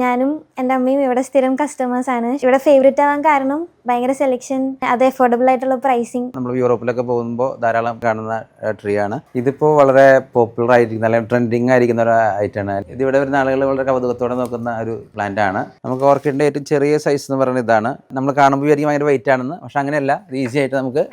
ഞാനും എന്റെ അമ്മയും ഇവിടെ സ്ഥിരം കസ്റ്റമേഴ്സ് ആണ്. ഇവിടെ ഫേവറേറ്റ് ആവാൻ കാരണം ഭയങ്കര സെലക്ഷൻ അത് അഫോർഡബിൾ ആയിട്ടുള്ള പ്രൈസിങ് നമ്മൾ യൂറോപ്പിലൊക്കെ പോകുമ്പോൾ ധാരാളം കാണുന്ന ട്രീ ആണ്. ഇതിപ്പോൾ വളരെ പോപ്പുലർ ആയിരിക്കുന്ന അല്ലെങ്കിൽ ട്രെൻഡിങ് ആയിരിക്കുന്ന ഒരു ഐറ്റമാണ് ഇത് ഇവിടെ വരുന്ന ആളുകൾ വളരെ കൗതുകത്തോടെ നോക്കുന്ന ഒരു പ്ലാന്റ് ആണ്. നമുക്ക് ഓർക്കിഡിന്റെ ഏറ്റവും ചെറിയ സൈസ് എന്ന് പറയുന്നത് ഇതാണ്. നമ്മൾ കാണുമ്പോൾ വിചാരിക്കും ഭയങ്കര വെയിറ്റ് ആണെന്ന് പക്ഷെ അങ്ങനെയല്ല. ഈസി ആയിട്ട് നമുക്ക്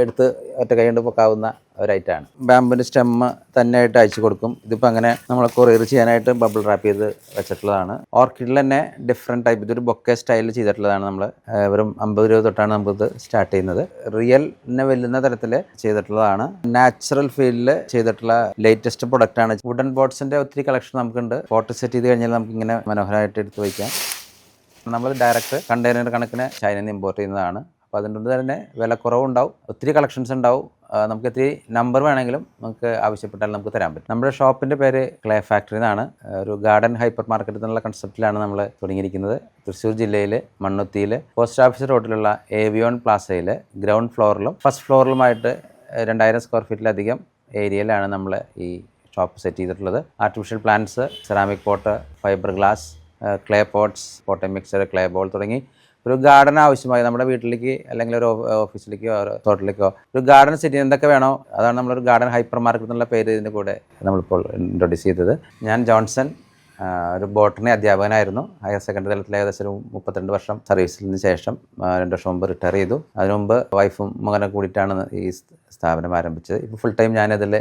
എടുത്ത് ഒറ്റ കൈ കൊണ്ട് പൊക്കാവുന്ന ഒരു ഐറ്റാണ് ബാമ്പിന്റെ സ്റ്റെമ്മ് തന്നെ ആയിട്ട് അയച്ചു കൊടുക്കും. ഇതിപ്പോൾ അങ്ങനെ നമ്മൾ കൊറിയർ ചെയ്യാനായിട്ട് ബബിൾ റാപ്പ് ചെയ്ത് വെച്ചിട്ടുള്ളതാണ്. ഓർക്കിഡിൽ തന്നെ ഡിഫറെന്റ് ടൈപ്പ് ഇതൊരു ബൊക്കെ സ്റ്റൈലിൽ ചെയ്തിട്ടുള്ളതാണ് നമ്മൾ വെറും അമ്പത് രൂപ തൊട്ടാണ് നമുക്കിത് സ്റ്റാർട്ട് ചെയ്യുന്നത്. റിയലിനെ വെല്ലുന്ന തരത്തിൽ ചെയ്തിട്ടുള്ളതാണ്. നാച്ചുറൽ ഫീൽഡിൽ ചെയ്തിട്ടുള്ള ലേറ്റസ്റ്റ് പ്രൊഡക്റ്റാണ് വുഡൻ ബോട്ട്സിന്റെ ഒത്തിരി കളക്ഷൻ നമുക്കുണ്ട്. ഫോട്ടോ സെറ്റ് ചെയ്ത് കഴിഞ്ഞാൽ നമുക്ക് ഇങ്ങനെ മനോഹരമായിട്ട് എടുത്ത് വയ്ക്കാം നമ്മൾ ഡയറക്റ്റ് കണ്ടെയ്നർ കണക്കിന് ചൈനയിൽ നിന്ന് ഇമ്പോർട്ട് ചെയ്യുന്നതാണ്. അപ്പോൾ അതിന്റെ തന്നെ വില കുറവുണ്ടാവും. ഒത്തിരി കളക്ഷൻസ് ഉണ്ടാവും. നമുക്ക് ഇത്തിരി നമ്പർ വേണമെങ്കിലും നമുക്ക് ആവശ്യപ്പെട്ടാൽ നമുക്ക് തരാൻ പറ്റും. നമ്മുടെ ഷോപ്പിന്റെ പേര് ക്ലേ ഫാക്ടറി എന്നാണ്. ഒരു ഗാർഡൻ ഹൈപ്പർ മാർക്കറ്റ് എന്നുള്ള കൺസെപ്റ്റിലാണ് നമ്മൾ തുടങ്ങിയിരിക്കുന്നത്. തൃശ്ശൂർ ജില്ലയിൽ മണ്ണുത്തിയിൽ പോസ്റ്റ് ഓഫീസ് റോഡിലുള്ള ഏവിയോൺ പ്ലാസയിൽ ഗ്രൗണ്ട് ഫ്ലോറിലും ഫസ്റ്റ് ഫ്ലോറിലുമായിട്ട് രണ്ടായിരം സ്ക്വയർ ഫീറ്റിലധികം ഏരിയയിലാണ് നമ്മൾ ഈ ഷോപ്പ് സെറ്റ് ചെയ്തിട്ടുള്ളത്. Artificial plants ceramic pot fibre glass clay pots pot mixer clay ball തുടങ്ങി ഒരു ഗാർഡൻ ആവശ്യമായി നമ്മുടെ വീട്ടിലേക്ക് അല്ലെങ്കിൽ ഒരു ഓഫീസിലേക്കോ തോട്ടിലേക്കോ ഒരു ഗാർഡൻ സെറ്റ് എന്തൊക്കെ വേണോ അതാണ് നമ്മളൊരു ഗാർഡൻ ഹൈപ്പർ മാർക്കറ്റ് എന്നുള്ള പേര് ഇതിന്റെ കൂടെ നമ്മളിപ്പോൾ ഇൻട്രൊഡ്യൂസ് ചെയ്തത്. ഞാൻ ജോൺസൺ ഒരു ബോട്ടണി അധ്യാപകനായിരുന്നു. ഹയർ സെക്കൻഡറി തലത്തിൽ ഏകദേശം ഒരു മുപ്പത്തിരണ്ട് വർഷം സർവീസിന് ശേഷം രണ്ട് വർഷം മുമ്പ് റിട്ടയർ ചെയ്തു. അതിനുമുമ്പ് വൈഫും മകനും കൂടിയിട്ടാണ് ഈ സ്ഥാപനം ആരംഭിച്ചത്. ഇപ്പോൾ ഫുൾ ടൈം ഞാനതിൽ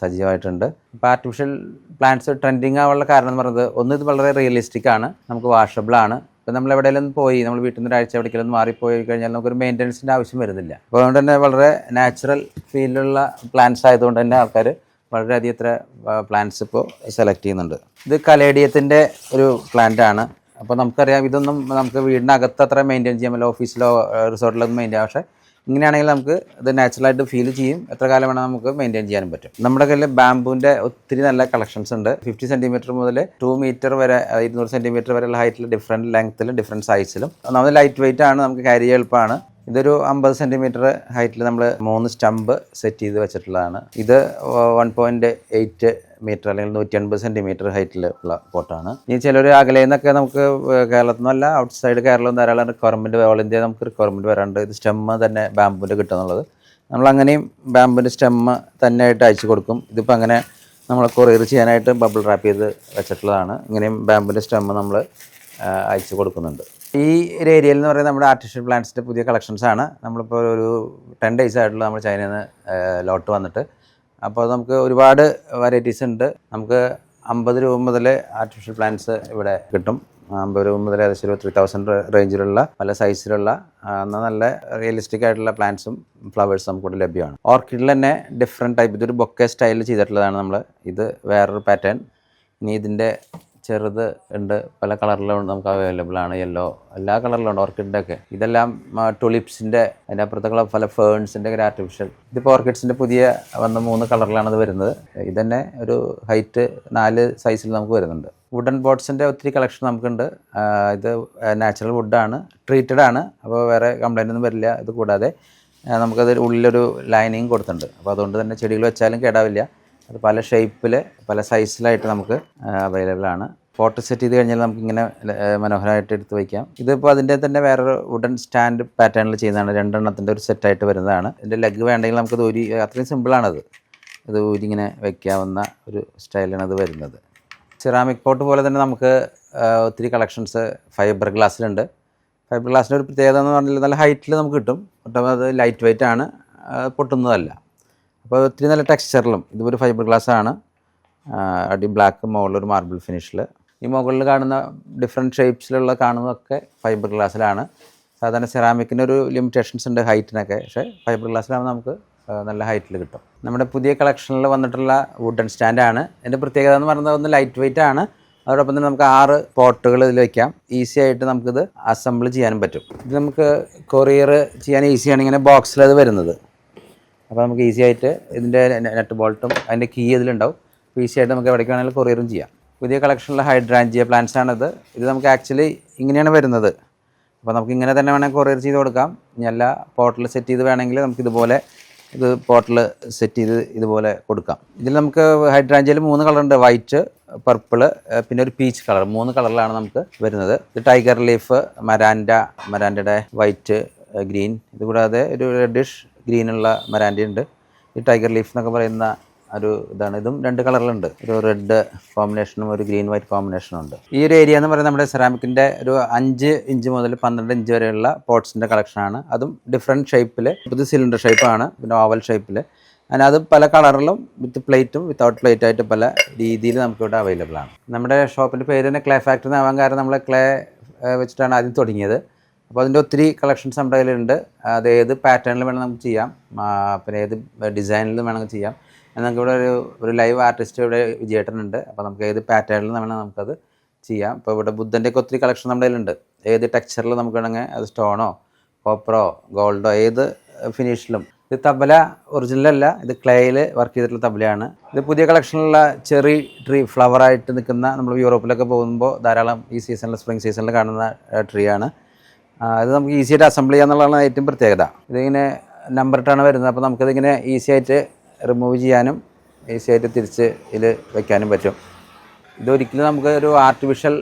സജീവമായിട്ടുണ്ട്. ഇപ്പോൾ ആർട്ടിഫിഷ്യൽ പ്ലാന്റ്സ് ട്രെൻഡിങ് ആവാനുള്ള കാരണം എന്ന് പറയുന്നത് ഒന്ന് ഇത് വളരെ റിയലിസ്റ്റിക് ആണ്. നമുക്ക് വാഷബിൾ ആണ്. ഇപ്പം നമ്മൾ എവിടെയെങ്കിലും പോയി നമ്മൾ വീട്ടിൽ നിന്ന് ഒരാഴ്ച എവിടേക്കെങ്കിലും മാറിപ്പോയി കഴിഞ്ഞാൽ നമുക്കൊരു മെയിന്റനൻസിന്റെ ആവശ്യം വരുന്നില്ല. അപ്പോൾ അതുകൊണ്ട് തന്നെ വളരെ നാച്ചുറൽ ഫീലുള്ള പ്ലാന്റ്സ് ആയതുകൊണ്ട് തന്നെ ആൾക്കാർ വളരെയധികം ഇത്ര പ്ലാന്റ്സ് ഇപ്പോൾ സെലക്ട് ചെയ്യുന്നുണ്ട്. ഇത് കലേഡിയത്തിന്റെ ഒരു പ്ലാന്റ് ആണ് അപ്പോൾ നമുക്കറിയാം ഇതൊന്നും നമുക്ക് വീടിനകത്ത് അത്ര മെയിന്റെയിൻ ചെയ്യാൻ പറ്റില്ല ഓഫീസിലോ റിസോർട്ടിലൊന്നും മെയിന്റെയിൻ പക്ഷേ ഇങ്ങനെയാണെങ്കിൽ നമുക്ക് ഇത് നാച്ചുറലായിട്ട് ഫീൽ ചെയ്യും. എത്ര കാലം വേണം നമുക്ക് മെയിന്റെയിൻ ചെയ്യാനും പറ്റും. നമ്മുടെ കയ്യിൽ ബാംബുവിന്റെ ഒത്തിരി നല്ല കളക്ഷൻസ് ഉണ്ട്. ഫിഫ്റ്റി സെന്റിമീറ്റർ മുതൽ ടു മീറ്റർ വരെ ഇരുന്നൂറ് സെന്റിമീറ്റർ വരെയുള്ള ഹൈറ്റിൽ ഡിഫറെന്റ് ലെങ്ത്തിലും ഡിഫറെന്റ് സൈസിലും നമ്മൾ ലൈറ്റ് വെയിറ്റ് ആണ് നമുക്ക് ക്യാരി എളുപ്പമാണ്. ഇതൊരു അമ്പത് സെന്റിമീറ്റർ ഹൈറ്റിൽ നമ്മൾ മൂന്ന് സ്റ്റമ്പ് സെറ്റ് ചെയ്ത് വെച്ചിട്ടുള്ളതാണ്. ഇത് വൺ പോയിന്റ് എയ്റ്റ് മീറ്റർ അല്ലെങ്കിൽ നൂറ്റി അൻപത് സെന്റിമീറ്റർ ഹൈറ്റിൽ ഉള്ള പോട്ടാണ് ഇനി ചിലർ അകലെ നിന്നൊക്കെ നമുക്ക് കേരളത്തിൽ നിന്നല്ല ഔട്ട് സൈഡ് കേരളം ധാരാളം റിക്വയർമെന്റ് ഓൾ ഇന്ത്യ നമുക്ക് റിക്വയർമെന്റ് വരാണ്ട് ഇത് സ്റ്റെമ്മ് തന്നെ ബാമ്പുവിന്റെ കിട്ടുന്നുള്ളത് നമ്മൾ അങ്ങനെയും ബാമ്പുവിന്റെ സ്റ്റെമ്മ് തന്നെ ആയിട്ട് അയച്ചു കൊടുക്കും. ഇതിപ്പോൾ അങ്ങനെ നമ്മൾ കൊറിയർ ചെയ്യാനായിട്ട് ബബിൾ റാപ്പ് ചെയ്ത് വെച്ചിട്ടുള്ളതാണ്. ഇങ്ങനെയും ബാമ്പിന്റെ സ്റ്റെമ്മ് നമ്മൾ അയച്ചു കൊടുക്കുന്നുണ്ട്. ഈ ഒരു ഏരിയയിൽ എന്ന് പറയുന്നത് നമ്മുടെ ആർട്ടിഫിഷ്യൽ പ്ലാന്റ്സിന്റെ പുതിയ കളക്ഷൻസ് ആണ്. നമ്മളിപ്പോൾ ഒരു ടെൻ ഡേയ്സ് ആയിട്ടുള്ള നമ്മൾ ചൈനയിൽ നിന്ന് ലോട്ട് വന്നിട്ട്. അപ്പോൾ നമുക്ക് ഒരുപാട് വെറൈറ്റീസ് ഉണ്ട്. നമുക്ക് അമ്പത് രൂപ മുതൽ ആർട്ടിഫിഷ്യൽ പ്ലാന്റ്സ് ഇവിടെ കിട്ടും. അമ്പത് രൂപ മുതൽ ഏകദേശം ഒരു ത്രീ തൗസൻഡ് റേഞ്ചിലുള്ള പല സൈസിലുള്ള നല്ല റിയലിസ്റ്റിക് ആയിട്ടുള്ള പ്ലാന്റ്സും ഫ്ലവേഴ്സും നമുക്കിവിടെ ലഭ്യമാണ്. ഓർക്കിഡിൽ തന്നെ ഡിഫറെന്റ് ടൈപ്പ് ഇതൊരു ബൊക്കെ സ്റ്റൈലിൽ ചെയ്തിട്ടുള്ളതാണ് നമ്മൾ ഇത് വേറൊരു പാറ്റേൺ ഇനി ഇതിന്റെ ചെറുത് ഉണ്ട്. പല കളറിലും നമുക്ക് അവൈലബിൾ ആണ്. യെല്ലോ എല്ലാ കളറിലുണ്ട് ഓർക്കിഡിന്റെ ഒക്കെ. ഇതെല്ലാം ടുലിപ്സിന്റെ അതിന്റെ അപ്പുറത്തുള്ള പല ഫേൺസിന്റെ ഒക്കെ ആർട്ടിഫിഷ്യൽ ഇതിപ്പോൾ ഓർക്കിഡ്സിന്റെ പുതിയ വന്ന മൂന്ന് കളറിലാണ് ഇത് വരുന്നത്. ഇതന്നെ ഒരു ഹൈറ്റ് നാല് സൈസിൽ നമുക്ക് വരുന്നുണ്ട്. വുഡൻ ബോട്ട്സിന്റെ ഒത്തിരി കളക്ഷൻ നമുക്കുണ്ട്. ഇത് നാച്ചുറൽ വുഡാണ് ട്രീറ്റഡ് ആണ്. അപ്പോൾ വേറെ കംപ്ലൈന്റ് ഒന്നും വരില്ല. ഇത് കൂടാതെ നമുക്കത് ഉള്ളിലൊരു ലൈനിങ് കൊടുത്തിട്ടുണ്ട്. അപ്പോൾ അതുകൊണ്ട് തന്നെ ചെടികൾ വെച്ചാലും കേടാവില്ല. അത് പല ഷേപ്പിൽ പല സൈസിലായിട്ട് നമുക്ക് അവൈലബിൾ ആണ്. ഫോട്ടോ സെറ്റ് ചെയ്ത് കഴിഞ്ഞാൽ നമുക്ക് ഇങ്ങനെ മനോഹരമായിട്ട് എടുത്ത് വയ്ക്കാം ഇതിപ്പോൾ അതിന്റെ തന്നെ വേറൊരു വുഡൻ സ്റ്റാൻഡ് പാറ്റേണിൽ ചെയ്യുന്നതാണ്. രണ്ടെണ്ണത്തിന്റെ ഒരു സെറ്റായിട്ട് വരുന്നതാണ്. ഇതിന്റെ ലെഗ് വേണ്ടെങ്കിൽ നമുക്കത് ഊരി അത്രയും സിമ്പിളാണത് ഇത് ഊരിങ്ങനെ വയ്ക്കാവുന്ന ഒരു സ്റ്റൈലാണ് അത് വരുന്നത്. സിറാമിക് പോട്ട് പോലെ തന്നെ നമുക്ക് ഒത്തിരി കളക്ഷൻസ് ഫൈബർ ഗ്ലാസ്സിലുണ്ട് ഫൈബർ ഗ്ലാസ്സിന്റെ ഒരു പ്രത്യേകത എന്ന് പറഞ്ഞാൽ നല്ല ഹൈറ്റിൽ നമുക്ക് കിട്ടും. ഒട്ടും അത് ലൈറ്റ് വെയിറ്റ് ആണ് പൊട്ടുന്നതല്ല. അപ്പോൾ ഒത്തിരി നല്ല ടെക്സ്ചറിലും ഇതൊരു ഫൈബർ ഗ്ലാസ് ആണ്. അടി ബ്ലാക്ക് ഒരു മാർബിൾ ഫിനിഷിൽ ഈ മുകളിൽ കാണുന്ന ഡിഫറെന്റ് ഷേപ്സിലുള്ള കാണുന്നതൊക്കെ ഫൈബർ ഗ്ലാസ്സിലാണ് സാധാരണ സെറാമിക്കിന് ഒരു ലിമിറ്റേഷൻസ് ഉണ്ട് ഹൈറ്റിനൊക്കെ പക്ഷേ ഫൈബർ ഗ്ലാസ്സിലാകുമ്പോൾ നമുക്ക് നല്ല ഹൈറ്റിൽ കിട്ടും. നമ്മുടെ പുതിയ കളക്ഷനിൽ വന്നിട്ടുള്ള വുഡൻ സ്റ്റാൻഡാണ് എന്റെ പ്രത്യേകത എന്ന് പറയുന്നത് ഒന്ന് ലൈറ്റ് വെയിറ്റ് ആണ്. അതോടൊപ്പം തന്നെ നമുക്ക് ആറ് പോട്ടുകൾ ഇതിൽ വയ്ക്കാം ഈസി ആയിട്ട് നമുക്കിത് അസംബിൾ ചെയ്യാനും പറ്റും. ഇത് നമുക്ക് കൊറിയർ ചെയ്യാൻ ഈസിയാണ് ഇങ്ങനെ ബോക്സിൽ അത് വരുന്നത്. അപ്പോൾ നമുക്ക് ഈസി ആയിട്ട് ഇതിന്റെ നെറ്റ് ബോൾട്ടും അതിന്റെ കീ ഇതിലുണ്ടാവും. അപ്പോൾ ഈസി ആയിട്ട് നമുക്ക് എവിടേക്ക് വേണമെങ്കിലും കൊറിയറും ചെയ്യാം. പുതിയ കളക്ഷനിലെ ഹൈഡ്രാഞ്ചിയ പ്ലാന്റ്സ് ആണിത്. ഇത് നമുക്ക് ആക്ച്വലി ഇങ്ങനെയാണ് വരുന്നത്. അപ്പോൾ നമുക്ക് ഇങ്ങനെ തന്നെ വേണമെങ്കിൽ കൊറിയർ ചെയ്ത് കൊടുക്കാം. ഇനി അല്ല പോർട്ടൽ സെറ്റ് ചെയ്ത് വേണമെങ്കിൽ നമുക്ക് ഇതുപോലെ ഇത് പോട്ടിൽ സെറ്റ് ചെയ്ത് ഇതുപോലെ കൊടുക്കാം. ഇതിൽ നമുക്ക് ഹൈഡ്രാഞ്ചിൽ മൂന്ന് കളറുണ്ട് വൈറ്റ് പർപ്പിൾ പിന്നെ ഒരു പീച്ച് കളർ മൂന്ന് കളറിലാണ് നമുക്ക് വരുന്നത്. ഇത് ടൈഗർ ലീഫ് മരാൻഡ മരാൻഡയുടെ വൈറ്റ് ഗ്രീൻ ഇത് കൂടാതെ ഒരു റെഡിഷ് ഗ്രീനുള്ള മരാൻഡി ഉണ്ട്. ഈ ടൈഗർ ലീഫ് എന്നൊക്കെ പറയുന്ന ഒരു ഇതാണ്. ഇതും രണ്ട് കളറിലുണ്ട്. ഒരു റെഡ് കോമ്പിനേഷനും ഒരു ഗ്രീൻ വൈറ്റ് കോമ്പിനേഷനും ഉണ്ട്. ഈ ഒരു ഏരിയ എന്ന് പറയുന്നത് നമ്മുടെ സെറാമിക്കിന്റെ ഒരു അഞ്ച് ഇഞ്ച് മുതൽ പന്ത്രണ്ട് ഇഞ്ച് വരെയുള്ള പോട്ട്സിന്റെ കളക്ഷനാണ് അതും ഡിഫറെന്റ് ഷേപ്പിൽ ഇത് സിലിണ്ടർ ഷേപ്പാണ് പിന്നെ ഓവൽ ഷേപ്പിൽ അങ്ങനെ അത് പല കളറിലും വിത്ത് പ്ലേറ്റും വിത്തൗട്ട് പ്ലേറ്റ് ആയിട്ട് പല രീതിയിൽ നമുക്കിവിടെ അവൈലബിൾ ആണ്. നമ്മുടെ ഷോപ്പിന്റെ പേര് തന്നെ ക്ലേ ഫാക്ടറി എന്നാവാൻ കാരണം നമ്മൾ ക്ലേ വെച്ചിട്ടാണ് ആദ്യം തുടങ്ങിയത്. അപ്പോൾ അതിന്റെ ഒത്തിരി കളക്ഷൻസ് നമ്മുടെ കയ്യിലുണ്ട്. അത് ഏത് പാറ്റേണിൽ വേണമെങ്കിൽ നമുക്ക് ചെയ്യാം. പിന്നെ ഏത് ഡിസൈനിൽ വേണമെങ്കിൽ ചെയ്യാം. നമുക്ക് ഇവിടെ ഒരു ഒരു ലൈവ് ആർട്ടിസ്റ്റ് ഇവിടെ വിജയേട്ടനുണ്ട് അപ്പോൾ നമുക്ക് ഏത് പാറ്റേണിൽ വേണമെങ്കിൽ നമുക്കത് ചെയ്യാം. ഇപ്പോൾ ഇവിടെ ബുദ്ധന്റെയൊക്കെ ഒത്തിരി കളക്ഷൻ നമ്മുടെ കയ്യിലുണ്ട്. ഏത് ടെക്സ്ചറിൽ നമുക്ക് വേണമെങ്കിൽ അത് സ്റ്റോണോ കോപ്പറോ ഗോൾഡോ ഏത് ഫിനിഷിലും ഇത് തബല ഒറിജിനൽ അല്ല. ഇത് ക്ലേയിൽ വർക്ക് ചെയ്തിട്ടുള്ള തബലയാണ്. ഇത് പുതിയ കളക്ഷനിലുള്ള ചെറി ട്രീ ഫ്ലവറായിട്ട് നിൽക്കുന്ന നമ്മൾ യൂറോപ്പിലൊക്കെ പോകുമ്പോൾ ധാരാളം ഈ സീസണിൽ സ്പ്രിംഗ് സീസണിൽ കാണുന്ന ട്രീ ആണ്. ഇത് നമുക്ക് ഈസി ആയിട്ട് അസംബിൾ ചെയ്യാന്നുള്ളതാണ് ഏറ്റവും പ്രത്യേകത. ഇതിങ്ങനെ നമ്പർ ഇട്ടാണ് വരുന്നത്. അപ്പോൾ നമുക്കിതിങ്ങനെ ഈസി ആയിട്ട് റിമൂവ് ചെയ്യാനും ഈസി ആയിട്ട് തിരിച്ച് ഇതിൽ വയ്ക്കാനും പറ്റും. ഇതൊരിക്കലും നമുക്ക് ഒരു ആർട്ടിഫിഷ്യൽ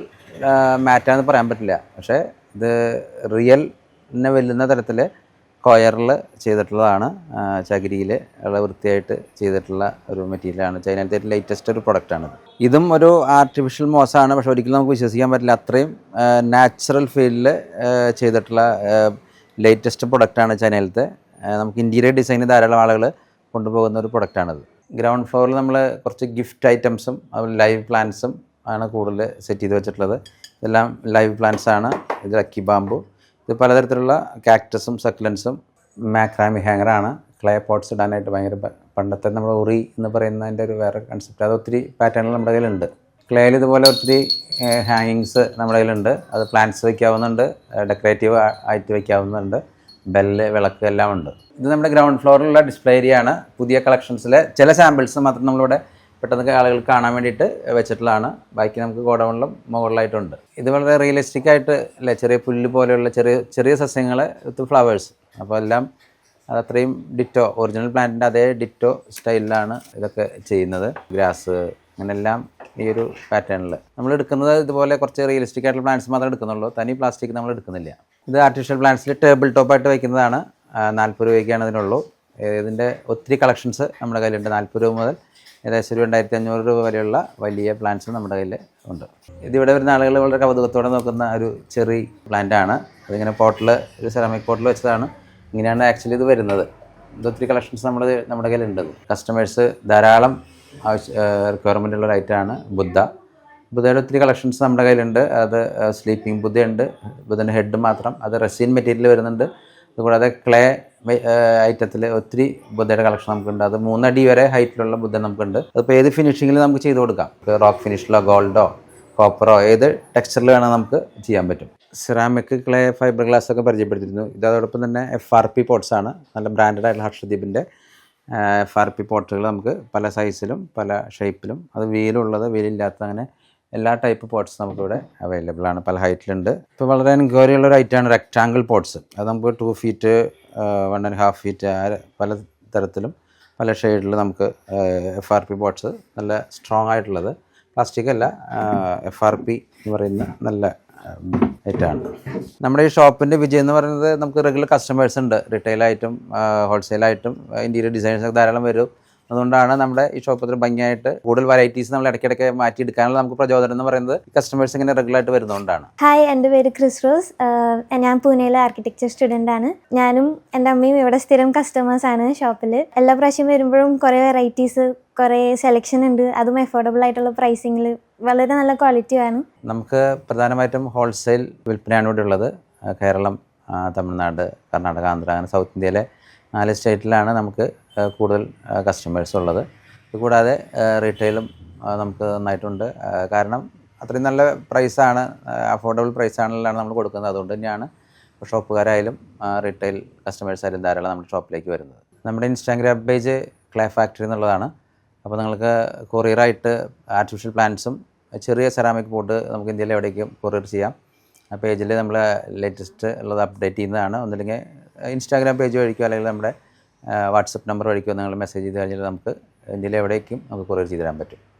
മാറ്റാന്ന് പറയാൻ പറ്റില്ല. പക്ഷേ ഇത് റിയലിനെ വെല്ലുന്ന തരത്തിൽ കൊയറിൽ ചെയ്തിട്ടുള്ളതാണ്. ചകിരിയിൽ ഉള്ള വൃത്തിയായിട്ട് ചെയ്തിട്ടുള്ള ഒരു മെറ്റീരിയലാണ്. ചൈനയിലത്തെ ലേറ്റസ്റ്റ് ഒരു പ്രൊഡക്റ്റാണ് ഇതും ഒരു ആർട്ടിഫിഷ്യൽ മോശമാണ്. പക്ഷെ ഒരിക്കലും നമുക്ക് വിശ്വസിക്കാൻ പറ്റില്ല. അത്രയും നാച്ചുറൽ ഫീൽഡിൽ ചെയ്തിട്ടുള്ള ലേറ്റസ്റ്റ് പ്രൊഡക്റ്റാണ് ചൈനയിലത്തെ. നമുക്ക് ഇന്റീരിയർ ഡിസൈന് ധാരാളം ആളുകൾ കൊണ്ടുപോകുന്ന ഒരു പ്രൊഡക്റ്റാണിത് ഗ്രൗണ്ട് ഫ്ലോറിൽ നമ്മൾ കുറച്ച് ഗിഫ്റ്റ് ഐറ്റംസും അതുപോലെ ലൈവ് പ്ലാന്റ്സും ആണ് കൂടുതൽ സെറ്റ് ചെയ്ത് വെച്ചിട്ടുള്ളത്. ഇതെല്ലാം ലൈവ് പ്ലാന്റ്സാണ് ഇത് അക്കി ബാമ്പു ഇത് പലതരത്തിലുള്ള കാക്ടസും സക്ലൻസും മാക്രാമി ഹാങ്ങറാണ് ക്ലേ പോട്ട്സ് ഇടാനായിട്ട് ഭയങ്കര പണ്ടത്തെ നമ്മൾ ഉറി എന്ന് പറയുന്നതിന്റെ ഒരു വേറെ കൺസെപ്റ്റ് അത് ഒത്തിരി പാറ്റേണുകൾ നമ്മുടെ കയ്യിലുണ്ട്. ക്ലേയിൽ ഇതുപോലെ ഒത്തിരി ഹാങ്ങിങ്സ് നമ്മുടെ കയ്യിലുണ്ട്. അത് പ്ലാന്റ്സ് വയ്ക്കാവുന്നുണ്ട് ഡെക്കറേറ്റീവ് ആയിട്ട് വയ്ക്കാവുന്നുണ്ട് ബെല്ല് വിളക്ക് എല്ലാം ഉണ്ട്. ഇത് നമ്മുടെ ഗ്രൗണ്ട് ഫ്ലോറിലുള്ള ഡിസ്പ്ലേ ഏരിയ ആണ്. പുതിയ കളക്ഷൻസിലെ ചില സാമ്പിൾസ് മാത്രം നമ്മളിവിടെ പെട്ടെന്ന് ആളുകൾ കാണാൻ വേണ്ടിയിട്ട് വെച്ചിട്ടുള്ളതാണ്. ബാക്കി നമുക്ക് ഗോഡൗണിലും മുകളിലായിട്ടുണ്ട്. ഇത് വളരെ റിയലിസ്റ്റിക് ആയിട്ട് അല്ലേ? ചെറിയ പുല്ല് പോലെയുള്ള ചെറിയ ചെറിയ സസ്യങ്ങൾ വിത്ത് ഫ്ലവേഴ്സ് അപ്പോൾ എല്ലാം അത് അത്രയും ഡിറ്റോ ഒറിജിനൽ പ്ലാന്റിന്റെ അതേ ഡിറ്റോ സ്റ്റൈലിലാണ് ഇതൊക്കെ ചെയ്യുന്നത്. ഗ്രാസ് അങ്ങനെല്ലാം ഈ ഒരു പാറ്റേണിൽ നമ്മൾ എടുക്കുന്നത് ഇതുപോലെ കുറച്ച് റിയലിസ്റ്റിക് ആയിട്ടുള്ള പ്ലാന്റ്സ് മാത്രമേ എടുക്കുന്നുള്ളൂ. തനി പ്ലാസ്റ്റിക് നമ്മൾ എടുക്കുന്നില്ല. ഇത് ആർട്ടിഫിഷ്യൽ പ്ലാന്റ്സിൽ ടേബിൾ ടോപ്പായിട്ട് വയ്ക്കുന്നതാണ് നാൽപ്പത് രൂപയ്ക്കാണ് ഇതിനുള്ളൂ. ഇതിന്റെ ഒത്തിരി കളക്ഷൻസ് നമ്മുടെ കയ്യിലുണ്ട്. നാൽപ്പത് രൂപ മുതൽ ഏകദേശം ഒരു രണ്ടായിരത്തി അഞ്ഞൂറ് രൂപ വരെയുള്ള വലിയ പ്ലാന്റ്സ് നമ്മുടെ കയ്യിൽ ഉണ്ട്. ഇതിവിടെ വരുന്ന ആളുകൾ വളരെ കൗതുകത്തോടെ നോക്കുന്ന ഒരു ചെറി പ്ലാന്റ് ആണ്. അതിങ്ങനെ പോട്ടിൽ ഒരു സെറാമിക് പോട്ടിൽ വെച്ചതാണ്. ഇങ്ങനെയാണ് ആക്ച്വലി ഇത് വരുന്നത്. ഇത് ഒത്തിരി കളക്ഷൻസ് നമ്മുടെ നമ്മുടെ കയ്യിലുണ്ട്. കസ്റ്റമേഴ്സ് ധാരാളം ആവശ്യ റിക്വയർമെന്റ് ഉള്ള ഐറ്റമാണ് ബുദ്ധ. ബുദ്ധയുടെ ഒത്തിരി കളക്ഷൻസ് നമ്മുടെ കയ്യിലുണ്ട്. അത് സ്ലീപ്പിംഗ് ബുദ്ധയുണ്ട്. ബുദ്ധന്റെ ഹെഡ് മാത്രം. അത് റെസിൻ മെറ്റീരിയൽ വരുന്നുണ്ട്. അതുകൂടാതെ ക്ലേ ഐറ്റത്തിൽ ഒത്തിരി ബുദ്ധയുടെ കളക്ഷൻ നമുക്കുണ്ട്. അത് മൂന്നടി വരെ ഹൈറ്റിലുള്ള ബുദ്ധ നമുക്കുണ്ട്. അതിപ്പോൾ ഏത് ഫിനിഷിങ്ങിൽ നമുക്ക് ചെയ്ത് കൊടുക്കാം? റോക്ക് ഫിനിഷിലോ ഗോൾഡോ കോപ്പറോ ഏത് ടെക്സ്ചറിൽ വേണമെങ്കിൽ നമുക്ക് ചെയ്യാൻ പറ്റും. സിറാമിക് ക്ലേ ഫൈബർ ഗ്ലാസ് ഒക്കെ പരിചയപ്പെടുത്തിയിരുന്നു. ഇതോടൊപ്പം തന്നെ എഫ് ആർ പി പോട്ട്സ് ആണ്. നല്ല ബ്രാൻഡഡ് ആയിട്ടുള്ള ഹർഷദ്വീപിന്റെ എഫ് ആർ പി പോട്ടുകൾ നമുക്ക് പല സൈസിലും പല ഷേപ്പിലും അത് വീലുള്ളത് വീലില്ലാത്ത അങ്ങനെ എല്ലാ ടൈപ്പ് പോട്ട്സ് നമുക്കിവിടെ അവൈലബിൾ ആണ്. പല ഹൈറ്റിലുണ്ട് ഇപ്പോൾ വളരെ ഗൗരിയുള്ള ഒരു ഐറ്റമാണ് റെക്റ്റാങ്കിൾ പോട്ട്സ് അത് നമുക്ക് two feet one and half feet പല തരത്തിലും പല ഷെയ്ഡിൽ നമുക്ക് എഫ് ആർ പി പോട്ട്സ് നല്ല സ്ട്രോങ് ആയിട്ടുള്ളത്. പ്ലാസ്റ്റിക് അല്ല എഫ് ആർ പി എന്ന് പറയുന്ന നല്ല ഐറ്റമാണ് നമ്മുടെ ഈ ഷോപ്പിന്റെ വിജയം എന്ന് പറയുന്നത് നമുക്ക് റെഗുലർ കസ്റ്റമേഴ്സ് ഉണ്ട്. റീറ്റെയിലായിട്ടും ഹോൾസെയിലായിട്ടും ഇന്റീരിയർ ഡിസൈൻസ് ധാരാളം വരും. അതുകൊണ്ടാണ് നമ്മുടെ ഈ ഷോപ്പ് ഇത്ര ഭംഗിയായിട്ട് കൂടുതൽ വെറൈറ്റീസ് നമ്മൾ ഇടയ്ക്കിടയ്ക്ക് മാറ്റിയെടുക്കാനുള്ള നമുക്ക് പ്രചോദനം എന്ന് പറയുന്നത് കസ്റ്റമേഴ്സ് ഇങ്ങനെ റെഗുലർ ആയിട്ട് വരുന്നതുകൊണ്ടാണ്. ഹായ് എന്റെ പേര് ക്രിസ് റോസ് ഞാൻ പൂനെയിലെ ആർക്കിടെക്ചർ സ്റ്റുഡന്റ് ആണ്. ഞാനും എന്റെ അമ്മയും ഇവിടെ സ്ഥിരം കസ്റ്റമേഴ്സ് ആണ് ഷോപ്പിൽ എല്ലാ പ്രാവശ്യം വരുമ്പോഴും കുറേ വെറൈറ്റീസ് കുറേ സെലക്ഷൻ ഉണ്ട്. അതും അഫോർഡബിൾ ആയിട്ടുള്ള പ്രൈസിങ്ങിൽ വളരെ നല്ല ക്വാളിറ്റി ആണ്. നമുക്ക് പ്രധാനമായിട്ടും ഹോൾസെയിൽ വിൽപ്പനയാണ് ഇവിടെ ഉള്ളത്. കേരളം തമിഴ്നാട് കർണാടക ആന്ധ്ര അങ്ങനെ സൗത്ത് ഇന്ത്യയിലെ നാല് സ്റ്റേറ്റിലാണ് നമുക്ക് കൂടുതൽ കസ്റ്റമേഴ്സ് ഉള്ളത്. ഇതുകൂടാതെ റീറ്റെയിലും നമുക്ക് നന്നായിട്ടുണ്ട്. കാരണം അത്രയും നല്ല പ്രൈസാണ് അഫോർഡബിൾ പ്രൈസാണെല്ലാം നമ്മൾ കൊടുക്കുന്നത്. അതുകൊണ്ട് തന്നെയാണ് ഷോപ്പുകാരായാലും റീറ്റെയിൽ കസ്റ്റമേഴ്സായാലും ധാരാളം നമ്മുടെ ഷോപ്പിലേക്ക് വരുന്നത്. നമ്മുടെ ഇൻസ്റ്റാഗ്രാം പേജ് ക്ലേ ഫാക്ടറി എന്നുള്ളതാണ്. അപ്പോൾ നിങ്ങൾക്ക് കൊറിയറായിട്ട് ആർട്ടിഫിഷ്യൽ പ്ലാന്റ്സും ചെറിയ സെറാമിക് പോട്ട് നമുക്ക് ഇന്ത്യയിൽ എവിടേക്കും കൊറിയർ ചെയ്യാം. ആ പേജിൽ നമ്മൾ ലേറ്റസ്റ്റ് ഉള്ളത് അപ്ഡേറ്റ് ചെയ്യുന്നതാണ്. ഒന്നില്ലെങ്കിൽ ഇൻസ്റ്റാഗ്രാം പേജ് വഴിക്കോ അല്ലെങ്കിൽ നമ്മുടെ വാട്സപ്പ് നമ്പർ വഴിക്കോ നിങ്ങൾ മെസ്സേജ് ചെയ്ത് കഴിഞ്ഞാൽ നമുക്ക് ഇന്ത്യയിൽ എവിടേക്കും നമുക്ക് കുറേ ചെയ്തു തരാൻ പറ്റും.